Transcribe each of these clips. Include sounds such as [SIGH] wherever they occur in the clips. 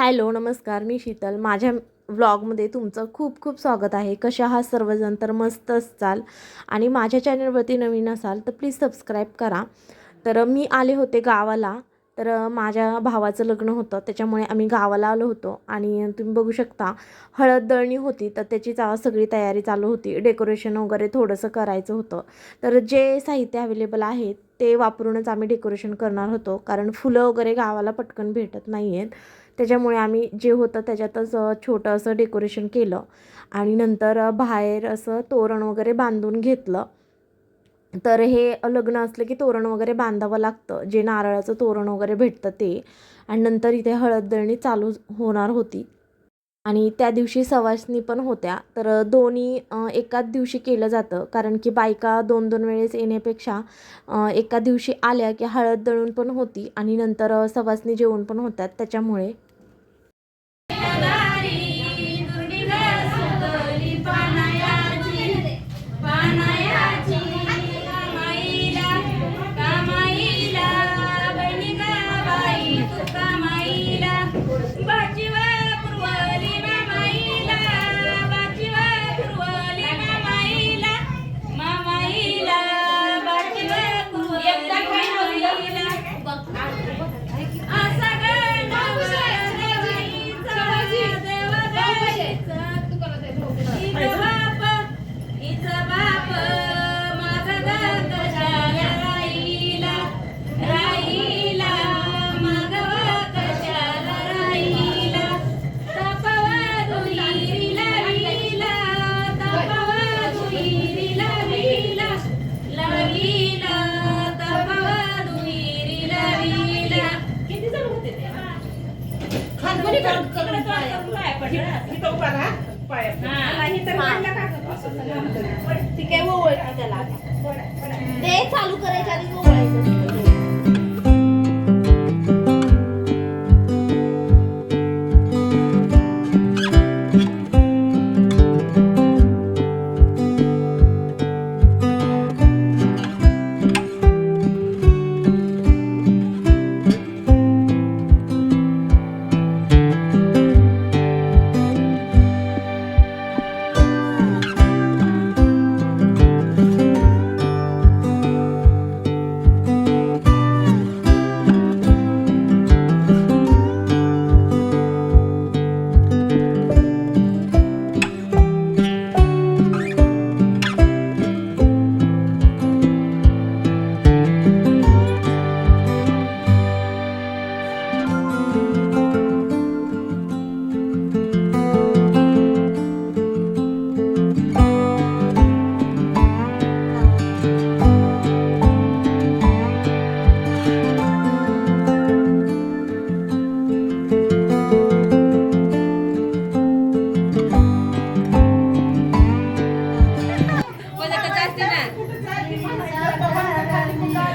Hello नमस्कार मी शीतल. माझ्या व्लॉगमध्ये तुमचं खूप खूप स्वागत आहे. कशा आहात सर्वजण? तर मस्त असाल. आणि माझ्या चॅनलवरती नवीन असाल तर प्लीज सबस्क्राईब करा. तर मी आले होते गावाला. तर माझ्या भावाचं लग्न होतं त्याच्यामुळे आम्ही गावाला आलो होतो. आणि तुम्ही बघू शकता हळद दळणी होती तर त्याची चा सगळी तयारी चालू होती. डेकोरेशन वगैरे थोडंसं करायचं होतं. तर जे साहित्य अवेलेबल आहे ते वापरूनच आम्ही डेकोरेशन करणार होतो. कारण फुलं वगैरे गावाला पटकन भेटत नाही आहेत त्याच्यामुळे आम्ही जे होतं त्याच्यातच छोटं असं डेकोरेशन केलं. आणि नंतर बाहेर असं तोरण वगैरे बांधून घेतलं. तर हे लग्न असलं की तोरण वगैरे बांधावं लागतं. जे नारळाचं तोरण वगैरे भेटतं ते. आणि नंतर इथे हळद दळणी चालू होणार होती. आणि त्या दिवशी सवासणी पण होत्या. तर दोन्ही एकाच दिवशी केलं जातं. कारण की बायका दोन दोन वेळेस येण्यापेक्षा एका दिवशी आल्या की हळद दळून पण होती. आणि नंतर सवासनी सवासणी जेवण पण होतात. त्याच्यामुळे ती काय ओवळते त्याला. ते चालू करायच्या आधी ओवळायचं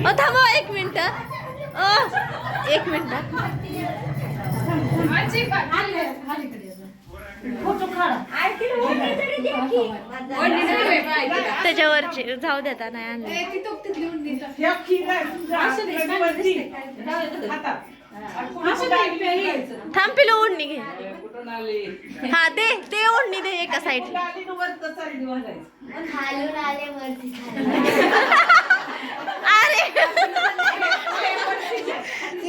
अ, थांबा एक मिनिट. अ, एक मिनिट. त्याच्यावरची जाऊ देता नाही आणली. थांब पिलो ओढणी घे. हा दे दे ओढणी दे एका साईड [LAUGHS]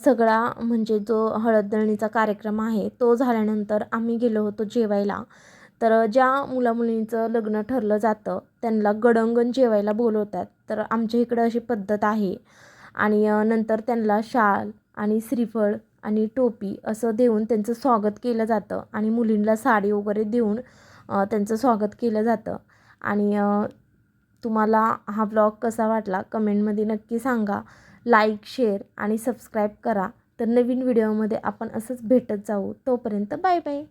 सगळा म्हणजे जो हळद दळणीचा कार्यक्रम आहे तो झाल्यानंतर आम्ही गेलो होतो जेवायला. तर ज्या मुलामुलींचं लग्न ठरलं जातं त्यांना गडंगण जेवायला बोलवतात. तर आमच्या इकडं अशी पद्धत आहे. आणि नंतर त्यांना शाल आणि श्रीफळ आणि टोपी असं देऊन त्यांचं स्वागत केलं जातं. आणि मुलींना साडी वगैरे देऊन त्यांचं स्वागत केलं जातं. आणि तुम्हाला हा ब्लॉग कसा वाटला कमेंटमध्ये नक्की सांगा. लाईक शेअर आणि सबस्क्राईब करा. तर नवीन व्हिडिओमध्ये आपण असंच भेटत जाऊ. तोपर्यंत बाय बाय.